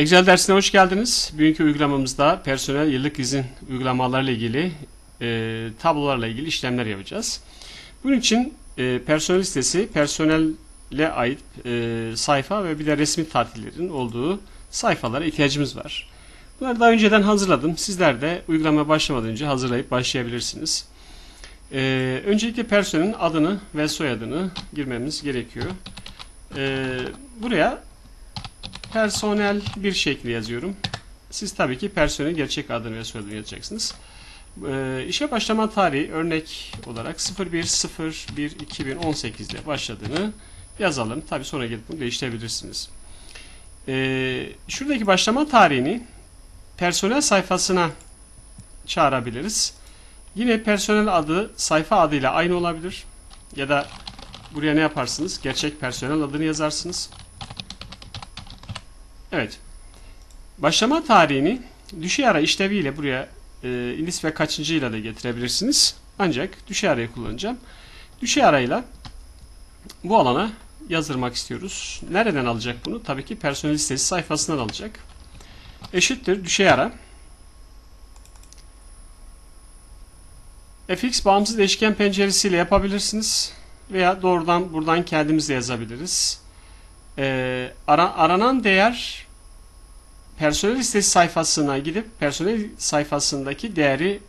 Excel dersine hoş geldiniz. Bugünkü uygulamamızda personel yıllık izin uygulamalarıyla ilgili e, tablolarla ilgili işlemler yapacağız. Bunun için e, personel listesi, personelle ait e, sayfa ve bir de resmi tatillerin olduğu sayfalara ihtiyacımız var. Bunları daha önceden hazırladım. Sizler de uygulamaya başlamadan önce hazırlayıp başlayabilirsiniz. E, öncelikle personelin adını ve soyadını girmemiz gerekiyor. E, buraya personel bir şekli yazıyorum. Siz tabii ki personelin gerçek adını ve soyadını yazacaksınız. Ee, işe başlama tarihi örnek olarak 01.01.2018 ile başladığını yazalım. Tabii sonra gelip bunu değiştirebilirsiniz. Ee, şuradaki başlama tarihini personel sayfasına çağırabiliriz. Yine personel adı sayfa adıyla aynı olabilir. Ya da buraya ne yaparsınız? Gerçek personel adını yazarsınız. Evet. Başlama tarihini düşey ara işleviyle buraya e, inis ve kaçıncıyla da getirebilirsiniz. Ancak düşey arayı kullanacağım. Düşey arayla bu alana yazdırmak istiyoruz. Nereden alacak bunu? Tabii ki personel listesi sayfasından alacak. Eşittir düşey ara. fx bağımsız değişken penceresiyle yapabilirsiniz. Veya doğrudan buradan kendimiz de yazabiliriz. Ee, ara, aranan değer personel listesi sayfasına gidip personel sayfasındaki değeri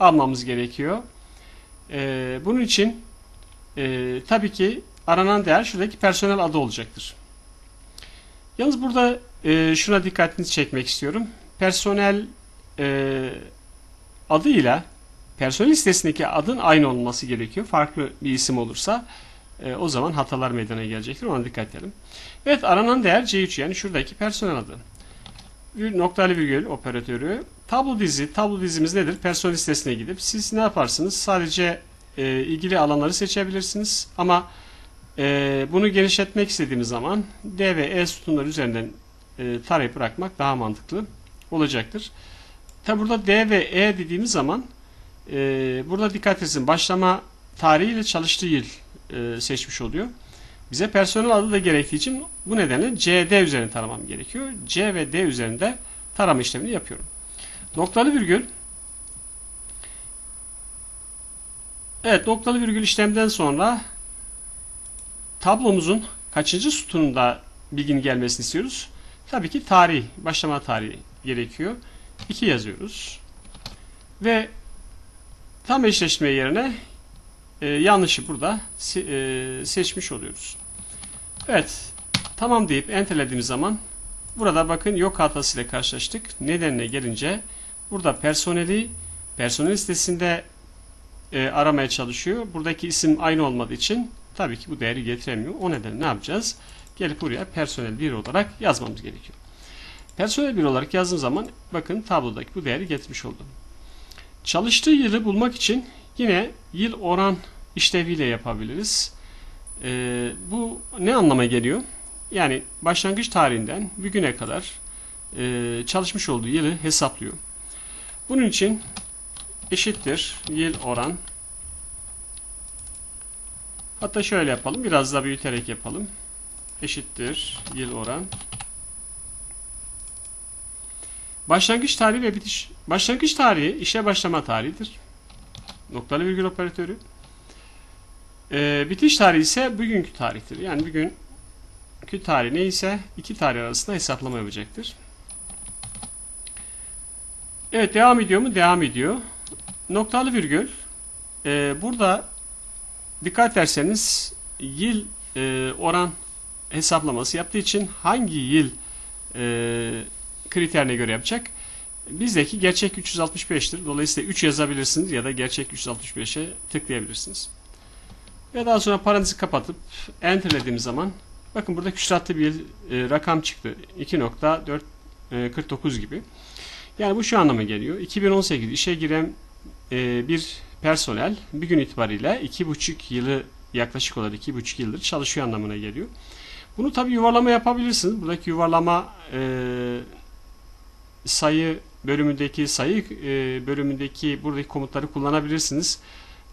almamız gerekiyor. Ee, bunun için e, tabii ki aranan değer şuradaki personel adı olacaktır. Yalnız burada e, şuna dikkatinizi çekmek istiyorum. Personel e, adıyla personel listesindeki adın aynı olması gerekiyor. Farklı bir isim olursa e, o zaman hatalar meydana gelecektir. Ona dikkat edelim. Evet aranan değer C3 yani şuradaki personel adı. Noktalı virgül operatörü. Tablo dizi. Tablo dizimiz nedir? Personel listesine gidip siz ne yaparsınız? Sadece e, ilgili alanları seçebilirsiniz. Ama e, bunu genişletmek istediğimiz zaman D ve E sütunları üzerinden e, tarayıp bırakmak daha mantıklı olacaktır. Tabi burada D ve E dediğimiz zaman e, burada dikkat etsin. Başlama tarihi ile çalıştığı yıl e, seçmiş oluyor. Bize personel adı da gerektiği için bu nedenle CD üzerine taramam gerekiyor. C ve D üzerinde tarama işlemini yapıyorum. Noktalı virgül Evet noktalı virgül işlemden sonra tablomuzun kaçıncı sütununda bilginin gelmesini istiyoruz. Tabii ki tarih, başlama tarihi gerekiyor. 2 yazıyoruz. Ve tam eşleşme yerine e, yanlışı burada se e, seçmiş oluyoruz. Evet. Tamam deyip enterlediğimiz zaman burada bakın yok hatasıyla karşılaştık. Nedenine gelince burada personeli personel listesinde e, aramaya çalışıyor. Buradaki isim aynı olmadığı için tabii ki bu değeri getiremiyor. O nedenle ne yapacağız? Gelip buraya personel 1 olarak yazmamız gerekiyor. Personel 1 olarak yazdığım zaman bakın tablodaki bu değeri getirmiş oldum. Çalıştığı yılı bulmak için yine yıl oran işleviyle yapabiliriz. Ee, bu ne anlama geliyor? Yani başlangıç tarihinden bugüne kadar e, çalışmış olduğu yılı hesaplıyor. Bunun için eşittir yıl oran hatta şöyle yapalım biraz daha büyüterek yapalım eşittir yıl oran başlangıç tarihi ve bitiş başlangıç tarihi işe başlama tarihidir noktalı virgül operatörü e, bitiş tarihi ise bugünkü tarihtir. Yani bugünkü tarih neyse iki tarih arasında hesaplama yapacaktır. Evet devam ediyor mu? Devam ediyor. Noktalı virgül. E, burada dikkat ederseniz yıl e, oran hesaplaması yaptığı için hangi yıl e, kriterine göre yapacak? Bizdeki gerçek 365'tir. Dolayısıyla 3 yazabilirsiniz ya da gerçek 365'e tıklayabilirsiniz. Ve daha sonra parantezi kapatıp enterlediğimiz zaman bakın burada küsuratlı bir e, rakam çıktı. 2.449 gibi. Yani bu şu anlama geliyor. 2018 işe giren e, bir personel bir gün itibariyle 2,5 yılı yaklaşık olarak 2,5 yıldır çalışıyor anlamına geliyor. Bunu tabi yuvarlama yapabilirsiniz. Buradaki yuvarlama e, sayı bölümündeki sayı e, bölümündeki buradaki komutları kullanabilirsiniz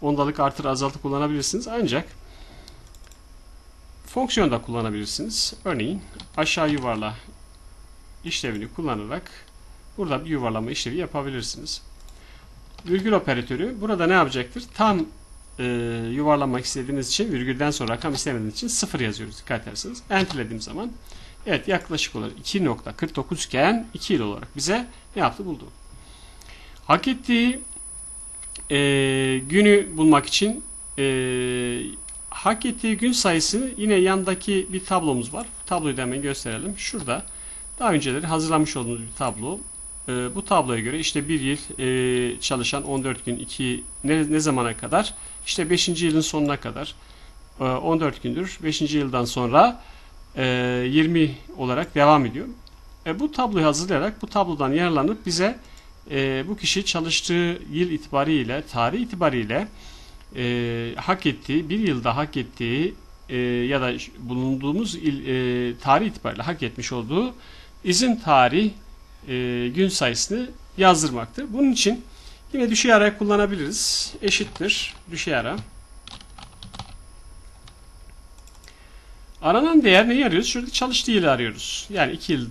ondalık artır azaltı kullanabilirsiniz. Ancak fonksiyon da kullanabilirsiniz. Örneğin aşağı yuvarla işlevini kullanarak burada bir yuvarlama işlevi yapabilirsiniz. Virgül operatörü burada ne yapacaktır? Tam e, yuvarlamak istediğiniz için virgülden sonra rakam istemediğiniz için 0 yazıyoruz dikkat ederseniz. Enterlediğim zaman evet yaklaşık olarak 2.49 iken 2 yıl olarak bize ne yaptı buldu. Hak ettiği e, günü bulmak için e, hak ettiği gün sayısını yine yandaki bir tablomuz var. Tabloyu da hemen gösterelim. Şurada daha önceleri hazırlamış olduğumuz bir tablo. E, bu tabloya göre işte bir yıl e, çalışan 14 gün 2 ne, ne zamana kadar? İşte 5. yılın sonuna kadar e, 14 gündür. 5. yıldan sonra 20 olarak devam ediyor. E, bu tabloyu hazırlayarak bu tablodan yararlanıp bize e, bu kişi çalıştığı yıl itibariyle, tarih itibariyle e, hak ettiği, bir yılda hak ettiği e, ya da bulunduğumuz il, e, tarih itibariyle hak etmiş olduğu izin tarih e, gün sayısını yazdırmaktır. Bunun için yine düşey ara kullanabiliriz. Eşittir düşey ara. Aranan değer neyi arıyoruz? Şurada çalıştığı yılı arıyoruz. Yani 2 yıl,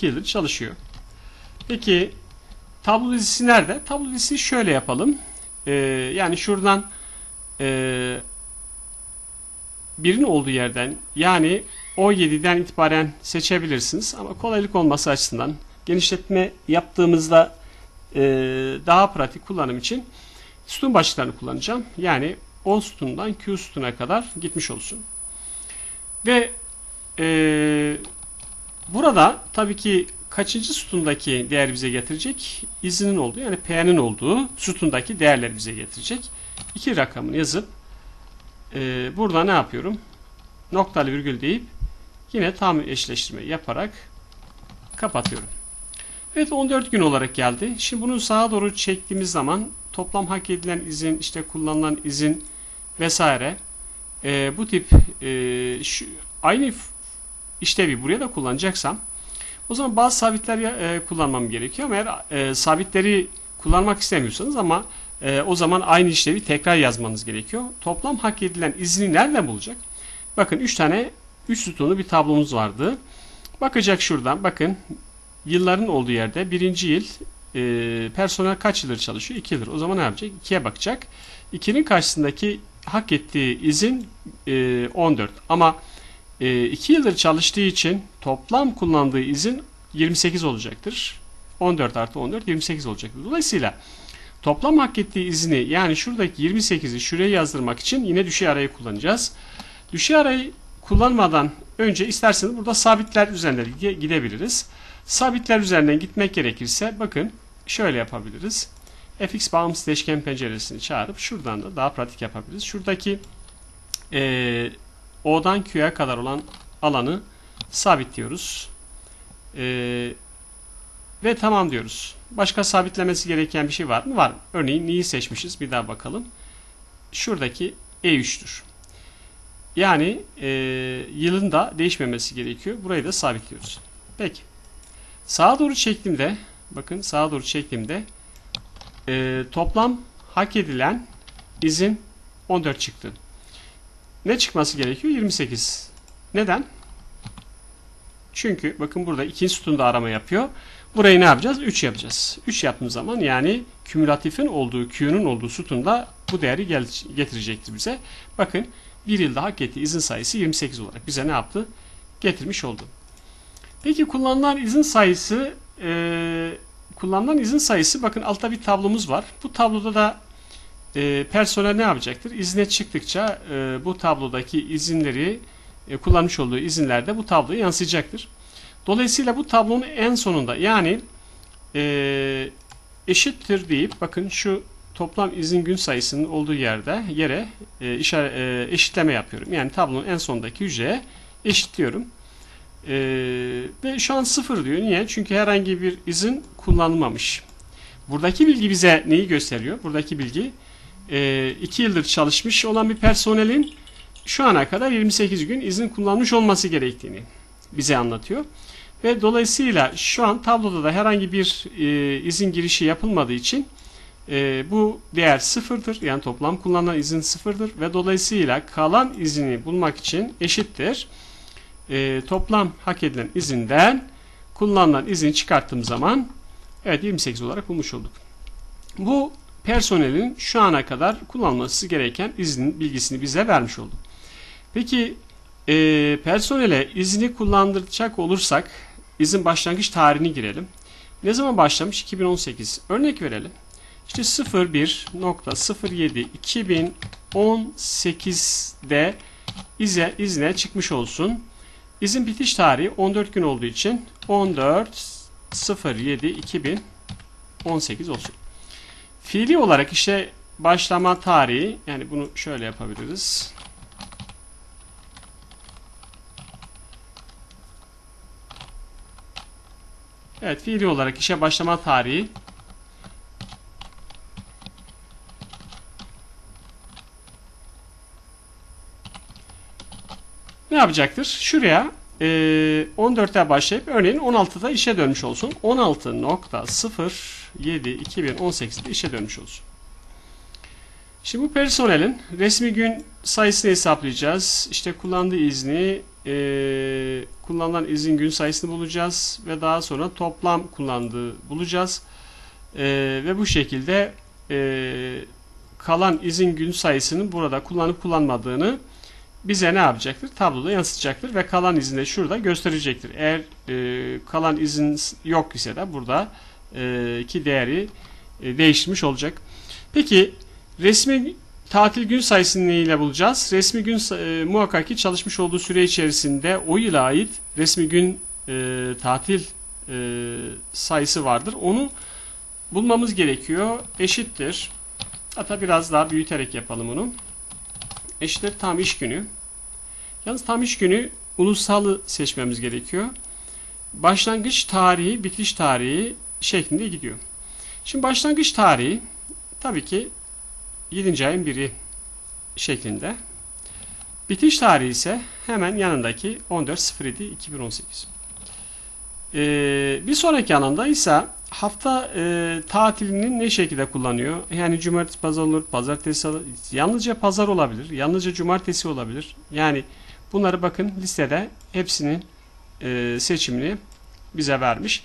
yıldır çalışıyor. Peki tablo dizisi nerede? Tablo dizisi şöyle yapalım. Ee, yani şuradan e, birin olduğu yerden yani 17'den itibaren seçebilirsiniz. Ama kolaylık olması açısından genişletme yaptığımızda e, daha pratik kullanım için sütun başlıklarını kullanacağım. Yani O sütundan Q sütuna kadar gitmiş olsun. Ve e, burada tabii ki kaçıncı sütundaki değer bize getirecek? İzinin olduğu yani P'nin olduğu sütundaki değerler bize getirecek. İki rakamını yazıp e, burada ne yapıyorum? Noktalı virgül deyip yine tam eşleştirme yaparak kapatıyorum. Evet 14 gün olarak geldi. Şimdi bunu sağa doğru çektiğimiz zaman toplam hak edilen izin, işte kullanılan izin vesaire e, bu tip e, şu, aynı işlevi buraya da kullanacaksam o zaman bazı sabitler e, kullanmam gerekiyor ama eğer e, sabitleri kullanmak istemiyorsanız ama e, o zaman aynı işlevi tekrar yazmanız gerekiyor. Toplam hak edilen izni nereden bulacak? Bakın 3 tane 3 sütunlu bir tablomuz vardı. Bakacak şuradan bakın yılların olduğu yerde birinci yıl e, personel kaç yıldır çalışıyor? 2 yıldır. O zaman ne yapacak? 2'ye bakacak. 2'nin karşısındaki hak ettiği izin e, 14 ama 2 e, yıldır çalıştığı için toplam kullandığı izin 28 olacaktır. 14 artı 14 28 olacaktır. Dolayısıyla toplam hak ettiği izni yani şuradaki 28'i şuraya yazdırmak için yine düşey arayı kullanacağız. Düşey arayı kullanmadan önce isterseniz burada sabitler üzerinden gidebiliriz. Sabitler üzerinden gitmek gerekirse bakın şöyle yapabiliriz. Fx bağımsız değişken penceresini çağırıp şuradan da daha pratik yapabiliriz. Şuradaki e, O'dan Q'ya kadar olan alanı sabitliyoruz. E, ve tamam diyoruz. Başka sabitlemesi gereken bir şey var mı? Var. Örneğin neyi seçmişiz? Bir daha bakalım. Şuradaki E3'tür. Yani e, yılın da değişmemesi gerekiyor. Burayı da sabitliyoruz. Peki. Sağa doğru çektiğimde bakın sağa doğru çektiğimde e, toplam hak edilen izin 14 çıktı. Ne çıkması gerekiyor? 28. Neden? Çünkü bakın burada ikinci sütunda arama yapıyor. Burayı ne yapacağız? 3 yapacağız. 3 yaptığımız zaman yani kümülatifin olduğu, Q'nun olduğu sütunda bu değeri gel getirecektir bize. Bakın bir yılda hak ettiği izin sayısı 28 olarak bize ne yaptı? Getirmiş oldu. Peki kullanılan izin sayısı e, kullanılan izin sayısı bakın altta bir tablomuz var. Bu tabloda da e, personel ne yapacaktır? İzne çıktıkça e, bu tablodaki izinleri e, kullanmış olduğu izinlerde bu tabloya yansıyacaktır. Dolayısıyla bu tablonun en sonunda yani e, eşittir deyip bakın şu toplam izin gün sayısının olduğu yerde yere e, işaret, e, eşitleme yapıyorum. Yani tablonun en sondaki hücreye eşitliyorum. E, ve şu an sıfır diyor. Niye? Çünkü herhangi bir izin kullanılmamış. Buradaki bilgi bize neyi gösteriyor? Buradaki bilgi 2 e, yıldır çalışmış olan bir personelin şu ana kadar 28 gün izin kullanmış olması gerektiğini bize anlatıyor. Ve dolayısıyla şu an tabloda da herhangi bir e, izin girişi yapılmadığı için e, bu değer sıfırdır. Yani toplam kullanılan izin sıfırdır ve dolayısıyla kalan izini bulmak için eşittir. E, toplam hak edilen izinden kullanılan izini çıkarttığım zaman evet 28 olarak bulmuş olduk. Bu personelin şu ana kadar kullanması gereken iznin bilgisini bize vermiş oldu. Peki e, personele izni kullandıracak olursak izin başlangıç tarihini girelim. Ne zaman başlamış? 2018. Örnek verelim. İşte 01.07 2018'de ize, izne çıkmış olsun. İzin bitiş tarihi 14 gün olduğu için 14.07.2018 olsun. Fiili olarak işte başlama tarihi yani bunu şöyle yapabiliriz. Evet fiili olarak işe başlama tarihi yapacaktır? Şuraya e, 14'te başlayıp örneğin 16'da işe dönmüş olsun. 16.07.2018'de işe dönmüş olsun. Şimdi bu personelin resmi gün sayısını hesaplayacağız. İşte kullandığı izni, e, kullanılan izin gün sayısını bulacağız ve daha sonra toplam kullandığı bulacağız. E, ve bu şekilde e, kalan izin gün sayısının burada kullanıp kullanmadığını bize ne yapacaktır? Tabloda yansıtacaktır ve kalan izin de şurada gösterecektir. Eğer e, kalan izin yok ise de burada e, ki değeri e, değiştirmiş olacak. Peki resmi tatil gün sayısını ile bulacağız? Resmi gün e, muhakkak ki çalışmış olduğu süre içerisinde o yıla ait resmi gün e, tatil e, sayısı vardır. Onu bulmamız gerekiyor. Eşittir. Hatta biraz daha büyüterek yapalım onu eşittir tam iş günü. Yalnız tam iş günü ulusalı seçmemiz gerekiyor. Başlangıç tarihi, bitiş tarihi şeklinde gidiyor. Şimdi başlangıç tarihi tabii ki 7. ayın 1'i şeklinde. Bitiş tarihi ise hemen yanındaki 14.07.2018. Ee, bir sonraki alanda ise hafta e, tatilini ne şekilde kullanıyor? Yani cumartesi pazar olur, pazartesi yalnızca pazar olabilir, yalnızca cumartesi olabilir. Yani bunları bakın listede hepsinin e, seçimini bize vermiş.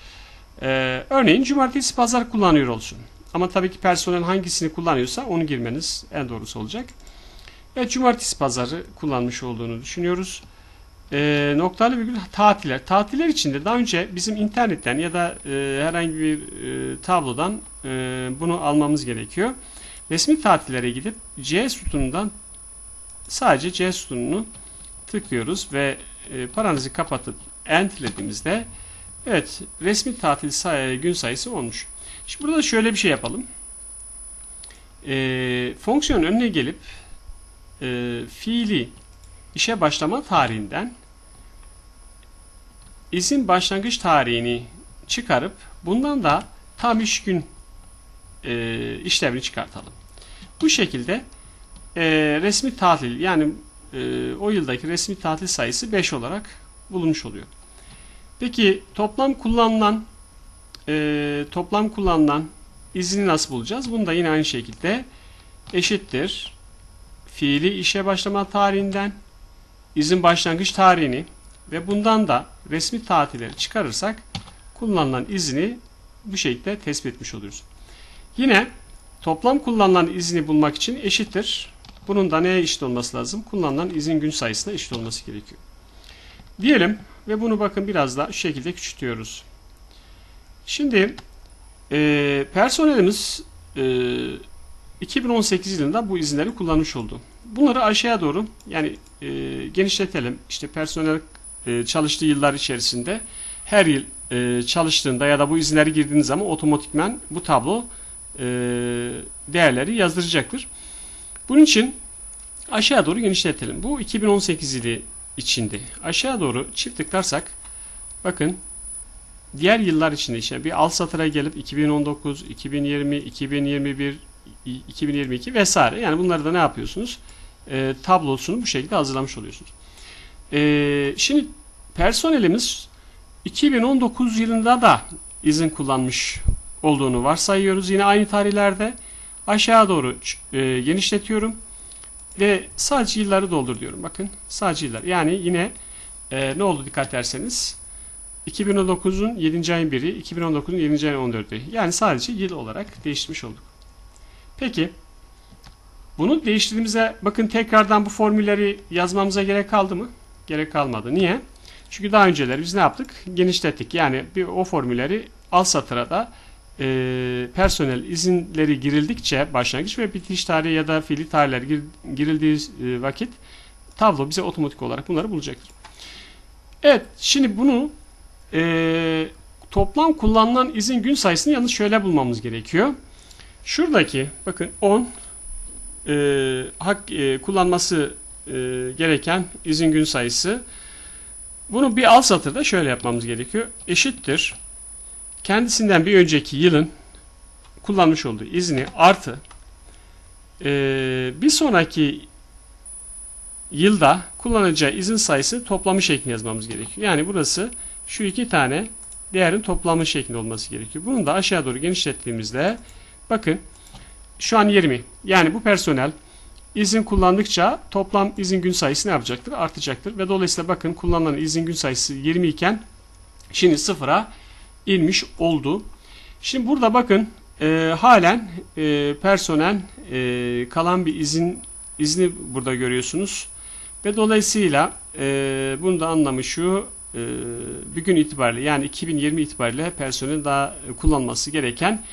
E, örneğin cumartesi pazar kullanıyor olsun. Ama tabii ki personel hangisini kullanıyorsa onu girmeniz en doğrusu olacak. Evet cumartesi pazarı kullanmış olduğunu düşünüyoruz e, noktalı virgül tatiller. Tatiller içinde daha önce bizim internetten ya da e, herhangi bir e, tablodan e, bunu almamız gerekiyor. Resmi tatillere gidip C sütunundan sadece C sütununu tıklıyoruz ve e, parantezi kapatıp enterlediğimizde evet resmi tatil say gün sayısı olmuş. Şimdi burada şöyle bir şey yapalım. E, fonksiyon önüne gelip e, fiili işe başlama tarihinden izin başlangıç tarihini çıkarıp bundan da tam iş gün e, işlemini çıkartalım. Bu şekilde e, resmi tatil yani e, o yıldaki resmi tatil sayısı 5 olarak bulunmuş oluyor. Peki toplam kullanılan e, toplam kullanılan izni nasıl bulacağız? Bunu da yine aynı şekilde eşittir. Fiili işe başlama tarihinden izin başlangıç tarihini ve bundan da resmi tatilleri çıkarırsak kullanılan izni bu şekilde tespit etmiş oluruz. Yine toplam kullanılan izni bulmak için eşittir. Bunun da neye eşit olması lazım? Kullanılan izin gün sayısına eşit olması gerekiyor. Diyelim ve bunu bakın biraz daha şu şekilde küçültüyoruz. Şimdi e, personelimiz e, 2018 yılında bu izinleri kullanmış oldu. Bunları aşağıya doğru yani e, genişletelim. İşte personel e, çalıştığı yıllar içerisinde her yıl e, çalıştığında ya da bu izinleri girdiğiniz zaman otomatikman bu tablo e, değerleri yazdıracaktır. Bunun için aşağı doğru genişletelim. Bu 2018 yılı içindi. Aşağı doğru çift tıklarsak bakın diğer yıllar içinde işte bir alt satıra gelip 2019, 2020, 2021, 2022 vesaire yani bunları da ne yapıyorsunuz? E, tablosunu bu şekilde hazırlamış oluyorsunuz. E, şimdi personelimiz 2019 yılında da izin kullanmış olduğunu varsayıyoruz. Yine aynı tarihlerde aşağı doğru e, genişletiyorum ve sadece yılları doldur diyorum. Bakın sadece yıllar. Yani yine e, ne oldu dikkat ederseniz 2019'un 7. ayın 1'i, 2019'un 7. ayın 14'ü. Yani sadece yıl olarak değiştirmiş olduk. Peki bunu değiştirdiğimizde bakın tekrardan bu formülleri yazmamıza gerek kaldı mı? Gerek kalmadı. Niye? Çünkü daha önceleri biz ne yaptık? Genişlettik. Yani bir o formülleri alt satıra da e, personel izinleri girildikçe başlangıç ve bitiş tarihi ya da fiili tarihler gir- girildiği e, vakit tablo bize otomatik olarak bunları bulacaktır. Evet, şimdi bunu e, toplam kullanılan izin gün sayısını yalnız şöyle bulmamız gerekiyor. Şuradaki bakın 10 e, hak e, kullanması e, gereken izin gün sayısı. Bunu bir alt satırda şöyle yapmamız gerekiyor. Eşittir. Kendisinden bir önceki yılın kullanmış olduğu izni artı e, bir sonraki yılda kullanacağı izin sayısı toplamı şeklinde yazmamız gerekiyor. Yani burası şu iki tane değerin toplamı şeklinde olması gerekiyor. Bunu da aşağı doğru genişlettiğimizde bakın şu an 20. Yani bu personel izin kullandıkça toplam izin gün sayısı ne yapacaktır? Artacaktır. Ve dolayısıyla bakın kullanılan izin gün sayısı 20 iken şimdi sıfıra inmiş oldu. Şimdi burada bakın e, halen e, personel e, kalan bir izin izni burada görüyorsunuz. Ve dolayısıyla e, bunun da anlamı şu e, bugün itibariyle yani 2020 itibariyle personelin daha kullanması gereken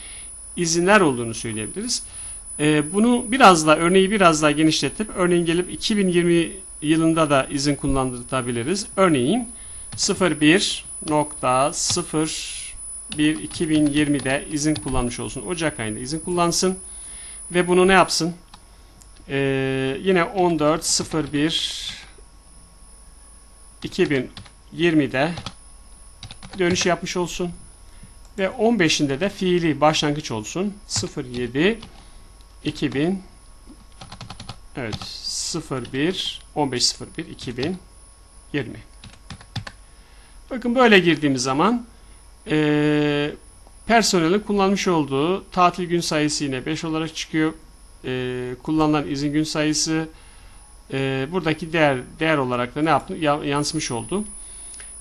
izinler olduğunu söyleyebiliriz. E, bunu biraz da örneği biraz daha genişletip örneğin gelip 2020 yılında da izin kullandırtabiliriz. Örneğin 01.01 2020'de izin kullanmış olsun. Ocak ayında izin kullansın ve bunu ne yapsın? Ee, yine 14.01 2020'de dönüş yapmış olsun ve 15'inde de fiili başlangıç olsun. 07 2000 evet 01 15.01 2020 bakın böyle girdiğimiz zaman e, personelin kullanmış olduğu tatil gün sayısı yine 5 olarak çıkıyor. E, kullanılan izin gün sayısı e, buradaki değer değer olarak da ne yaptı? Ya- yansımış oldu.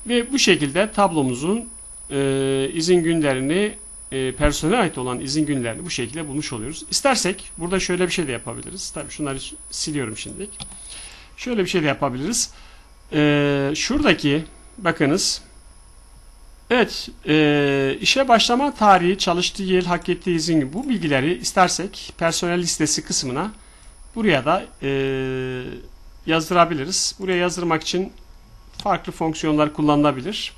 Ve bu şekilde tablomuzun e, izin günlerini e, personele ait olan izin günlerini bu şekilde bulmuş oluyoruz. İstersek burada şöyle bir şey de yapabiliriz. Tabii şunları siliyorum şimdilik. Şöyle bir şey de yapabiliriz. E, şuradaki bakınız Evet, e, işe başlama tarihi, çalıştığı yıl, hak ettiği izin gibi bu bilgileri istersek personel listesi kısmına buraya da e, yazdırabiliriz. Buraya yazdırmak için farklı fonksiyonlar kullanılabilir.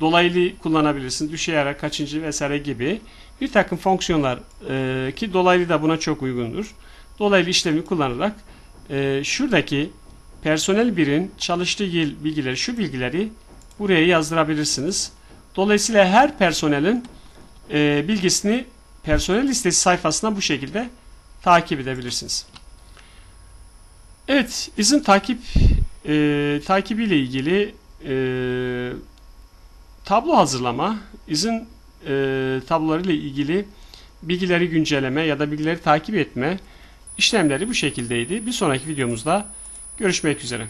Dolaylı kullanabilirsin, düşeyerek, kaçıncı vesaire gibi bir takım fonksiyonlar e, ki dolaylı da buna çok uygundur. Dolaylı işlemi kullanarak e, şuradaki personel birin çalıştığı yıl bilgileri, şu bilgileri buraya yazdırabilirsiniz. Dolayısıyla her personelin e, bilgisini personel listesi sayfasına bu şekilde takip edebilirsiniz. Evet, izin takip e, takibiyle ilgili e, tablo hazırlama, izin e, tablolarıyla ilgili bilgileri güncelleme ya da bilgileri takip etme işlemleri bu şekildeydi. Bir sonraki videomuzda görüşmek üzere.